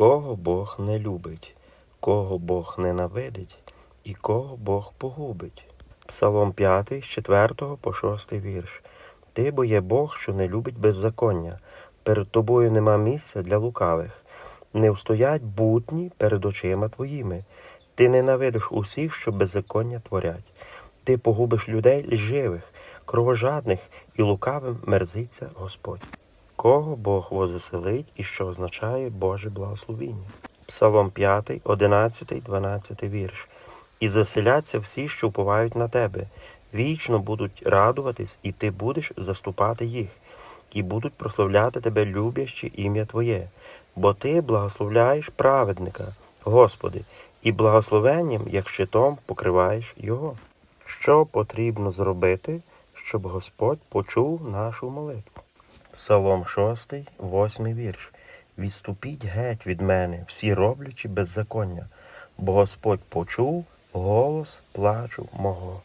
Кого Бог не любить, кого Бог ненавидить і кого Бог погубить. Псалом 5, з 4 по 6 вірш. Ти бо є Бог, що не любить беззаконня. Перед тобою нема місця для лукавих. Не встоять бутні перед очима твоїми. Ти ненавидиш усіх, що беззаконня творять. Ти погубиш людей лживих, кровожадних і лукавим мерзиться Господь. Кого Бог возвеселить і що означає Боже благословіння. Псалом 5, 11, 12 вірш. І заселяться всі, що вповають на тебе, вічно будуть радуватись, і ти будеш заступати їх, і будуть прославляти тебе люблячи ім'я Твоє, бо ти благословляєш праведника, Господи, і благословенням, як щитом, покриваєш його. Що потрібно зробити, щоб Господь почув нашу молитву? Псалом 6, 8 вірш. Відступіть геть від мене, всі роблячи беззаконня, бо Господь почув голос плачу мого.